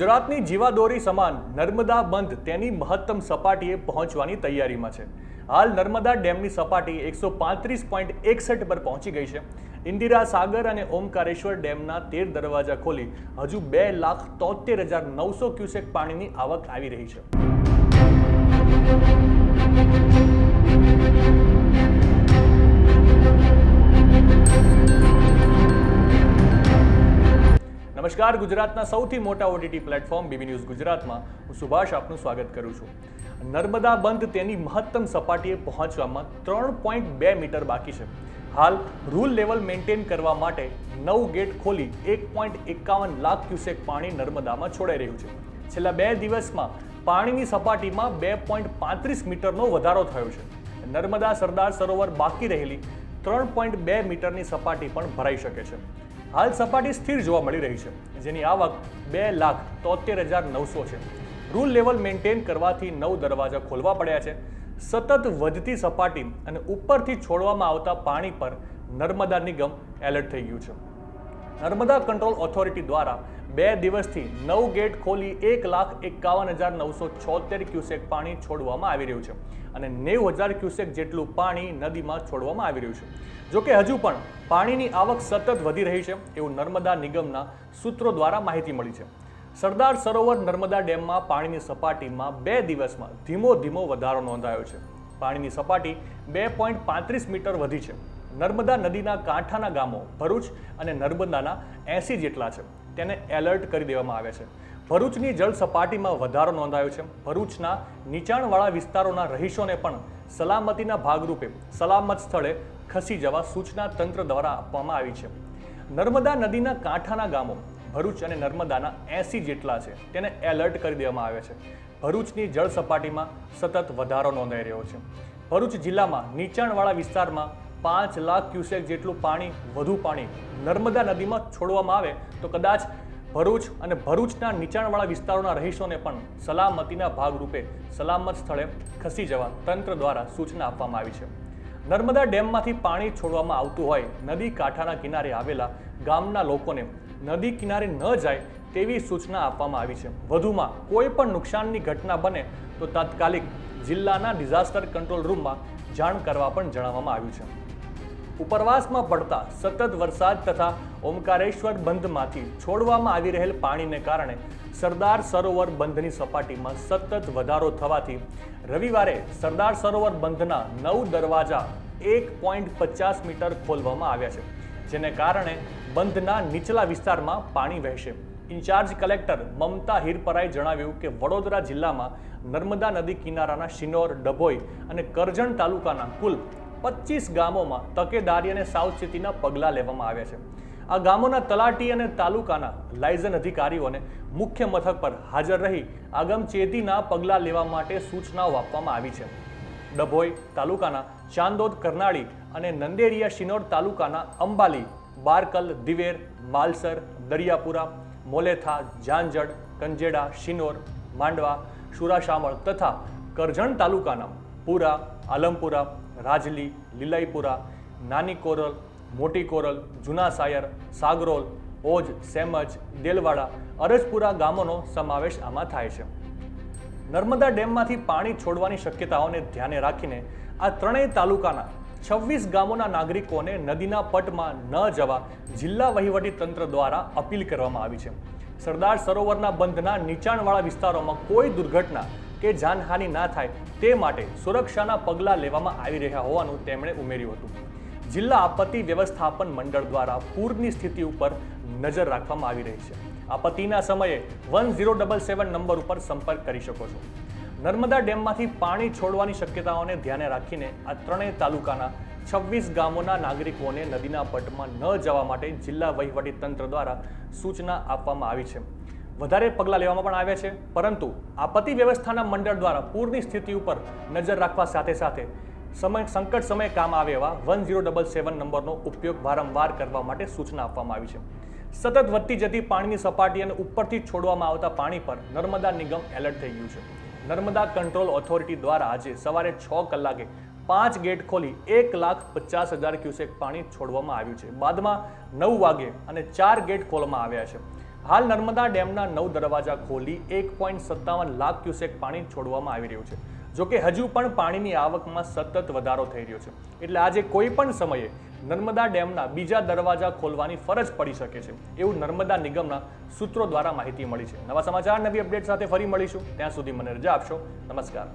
ગુજરાતની જીવાદોરી સમાન નર્મદા બંધ તેની મહત્તમ સપાટીએ પહોંચવાની તૈયારીમાં છે. હાલ નર્મદા ડેમની સપાટી એકસો પાંત્રીસ પોઈન્ટ એકસઠ પર પહોંચી ગઈ છે. ઇન્દિરા સાગર અને ઓમકારેશ્વર ડેમના તેર દરવાજા ખોલી હજુ બે લાખ તોતેર હજાર નવસો ક્યુસેક પાણીની આવક આવી રહી છે. નમસ્કાર. ગુજરાતના સૌથી મોટા ઓટીટી પ્લેટફોર્મ બીબી ન્યૂઝ ગુજરાતમાં હું સુભાષ આપનું સ્વાગત કરું છું. નર્મદા બંધ તેની મહત્તમ સપાટીએ પહોંચવામાં ત્રણ પોઈન્ટ બે મીટર બાકી છે. હાલ રૂલ લેવલ મેન્ટેન કરવા માટે નવ ગેટ ખોલી એક પોઈન્ટ એકાવન લાખ ક્યુસેક પાણી નર્મદામાં છોડાઈ રહ્યું છે. છેલ્લા બે દિવસમાં પાણીની સપાટીમાં બે પોઈન્ટ પાંત્રીસ મીટરનો વધારો થયો છે. નર્મદા સરદાર સરોવર બાકી રહેલી ત્રણ પોઈન્ટ બે મીટરની સપાટી પણ ભરાઈ શકે છે. હાલ સપાટી સ્થિર જોવા મળી રહી છે. જેની આવક બે લાખ તોતેર હજાર નવસો છે. રૂલ લેવલ મેન્ટેન કરવાથી નવ દરવાજા ખોલવા પડ્યા છે. સતત વધતી સપાટી અને ઉપરથી છોડવામાં આવતા પાણી પર નર્મદા નિગમ એલર્ટ થઈ ગયું છે. નર્મદા કંટ્રોલ ઓથોરિટી દ્વારા બે દિવસથી નવ ગેટ ખોલી એક લાખ એકાવન હજાર નવસો છોતેર ક્યુસેક પાણી છોડવામાં આવી રહ્યું છે અને નેવું હજાર ક્યુસેક જેટલું પાણી નદીમાં છોડવામાં આવી રહ્યું છે. જોકે હજુ પણ પાણીની આવક સતત વધી રહી છે એવું નર્મદા નિગમના સૂત્રો દ્વારા માહિતી મળી છે. સરદાર સરોવર નર્મદા ડેમમાં પાણીની સપાટીમાં બે દિવસમાં ધીમો ધીમો વધારો નોંધાયો છે. પાણીની સપાટી બે પોઈન્ટ પાંત્રીસ મીટર વધી છે. નર્મદા નદીના કાંઠાના ગામો ભરૂચ અને નર્મદાના એંસી જેટલા છે, તેને એલર્ટ કરી દેવામાં આવ્યા છે. ભરૂચની જળ સપાટીમાં વધારો નોંધાયો છે. ભરૂચના નીચાણવાળા વિસ્તારોના રહીશોને પણ સલામતીના ભાગરૂપે સલામત સ્થળે ખસી જવા સૂચના તંત્ર દ્વારા આપવામાં આવી છે. નર્મદા નદીના કાંઠાના ગામો ભરૂચ અને નર્મદાના એંસી જેટલા છે, તેને એલર્ટ કરી દેવામાં આવ્યા છે. ભરૂચની જળ સપાટીમાં સતત વધારો નોંધાઈ રહ્યો છે. ભરૂચ જિલ્લામાં નીચાણવાળા વિસ્તારમાં પાંચ લાખ ક્યુસેક જેટલું પાણી, વધુ પાણી નર્મદા નદીમાં છોડવામાં આવે તો કદાચ ભરૂચ અને ભરૂચના નીચાણવાળા વિસ્તારોના રહીશોને પણ સલામતીના ભાગરૂપે સલામત સ્થળે ખસી જવા તંત્ર દ્વારા સૂચના આપવામાં આવી છે. નર્મદા ડેમમાંથી પાણી છોડવામાં આવતું હોય, નદી કાંઠાના કિનારે આવેલા ગામના લોકોને નદી કિનારે ન જાય તેવી સૂચના આપવામાં આવી છે. વધુમાં કોઈ પણ નુકસાનની ઘટના બને તો તાત્કાલિક જિલ્લાના ડિઝાસ્ટર કંટ્રોલ રૂમમાં જાણ કરવા પણ જણાવવામાં આવ્યું છે. ઉપરવાસમાં પડતા સતત વરસાદ તથા ઓમકારેશ્વર બંધમાંથી છોડવામાં આવી રહેલ પાણીને કારણે સરદાર સરોવર બંધની સપાટીમાં સતત વધારો થવાથી રવિવારે સરદાર સરોવર બંધના નવ દરવાજા એક પોઈન્ટ પચાસ મીટર ખોલવામાં આવ્યા છે, જેને કારણે બંધના નીચલા વિસ્તારમાં પાણી વહેશે. ઇન્ચાર્જ કલેક્ટર મમતા હિરપરાએ જણાવ્યું કે વડોદરા જિલ્લામાં નર્મદા નદી કિનારાના શિનોર, ડભોઈ અને કરજણ તાલુકાના કુલ પચીસ ગામોમાં તકેદારી અને સાવચેતીના પગલાં લેવામાં આવ્યા છે. આ ગામોના તલાટી અને તાલુકાના લાયઝન અધિકારીઓને મુખ્ય મથક પર હાજર રહી આગમચેતીના પગલાં લેવા માટે સૂચનાઓ આપવામાં આવી છે. ડભોઈ તાલુકાના ચાંદોદ કરનાળી અને નંદેરિયા શિનોર તાલુકાના અંબાલી, બારકલ, દિવેર, માલસર, દરિયાપુરા, મોલેથા જાંજડ કંજેડા, શિનોર, માંડવા શુરાશામળ તથા કરજણ તાલુકાના પુરા આલમપુરા, રાજલી, લીલાઈપુરા, નાની કોરલ, મોટી કોરલ, જૂના સાયર, સાગરોલ, ઓજ, સેમજ, દેલવાડા, અરજપુરા ગામોનો સમાવેશ આમાં થાય છે. નર્મદા ડેમમાંથી પાણી છોડવાની શક્યતાઓને ધ્યાને રાખીને આ ત્રણેય તાલુકાના છવ્વીસ ગામોના નાગરિકોને નદીના પટમાં ન જવા જિલ્લા વહીવટી તંત્ર દ્વારા અપીલ કરવામાં આવી છે. સરદાર સરોવરના બંધના નીચાણવાળા વિસ્તારોમાં કોઈ દુર્ઘટના કે જાનહાનિ ના થાય તે માટે સુરક્ષાના પગલાં લેવામાં આવી રહ્યા હોવાનું તેમણે ઉમેર્યું હતું. જિલ્લા આપત્તિ વ્યવસ્થાપન મંડળ દ્વારા પૂરની સ્થિતિ ઉપર નજર રાખવામાં આવી રહી છે. આપત્તિના સમયે one zero double seven number ઉપર સંપર્ક કરી શકો છો. નર્મદા ડેમમાંથી પાણી છોડવાની શક્યતાઓને ધ્યાને રાખીને આ ત્રણેય તાલુકાના છવ્વીસ ગામોના નાગરિકોને નદીના પટમાં ન જવા માટે જિલ્લા વહીવટી તંત્ર દ્વારા સૂચના આપવામાં આવી છે. વધારે પગલાં લેવામાં પણ આવ્યા છે. પરંતુ આપત્તિ વ્યવસ્થાના મંડળ દ્વારા પૂરની સ્થિતિ ઉપર નજર રાખવા સાથે સાથે સમય, સંકટ સમયે કામ આવે એવા વન ઝીરો ડબલ સેવન નંબરનો ઉપયોગ વારંવાર કરવા માટે સૂચના આપવામાં આવી છે. સતત વધતી જતી પાણીની સપાટી અને ઉપરથી છોડવામાં આવતા પાણી પર નર્મદા નિગમ એલર્ટ થઈ ગયું છે. નર્મદા કંટ્રોલ ઓથોરિટી દ્વારા આજે સવારે છ કલાકે પાંચ ગેટ ખોલી એક લાખ પચાસ હજાર ક્યુસેક પાણી છોડવામાં આવ્યું છે. બાદમાં નવ વાગે અને ચાર ગેટ ખોલવામાં આવ્યા છે. હાલ નર્મદા ડેમના નવ દરવાજા ખોલી એક પોઈન્ટ સત્તાવન લાખ ક્યુસેક પાણી છોડવામાં આવી રહ્યું છે. જોકે હજુ પણ પાણીની આવકમાં સતત વધારો થઈ રહ્યો છે. એટલે આજે કોઈ પણ સમયે નર્મદા ડેમના બીજા દરવાજા ખોલવાની ફરજ પડી શકે છે. એવું નર્મદા નિગમના સૂત્રો દ્વારા માહિતી મળી છે. નવા સમાચાર, નવી અપડેટ સાથે ફરી મળીશું. ત્યાં સુધી મને રજા આપશો. નમસ્કાર.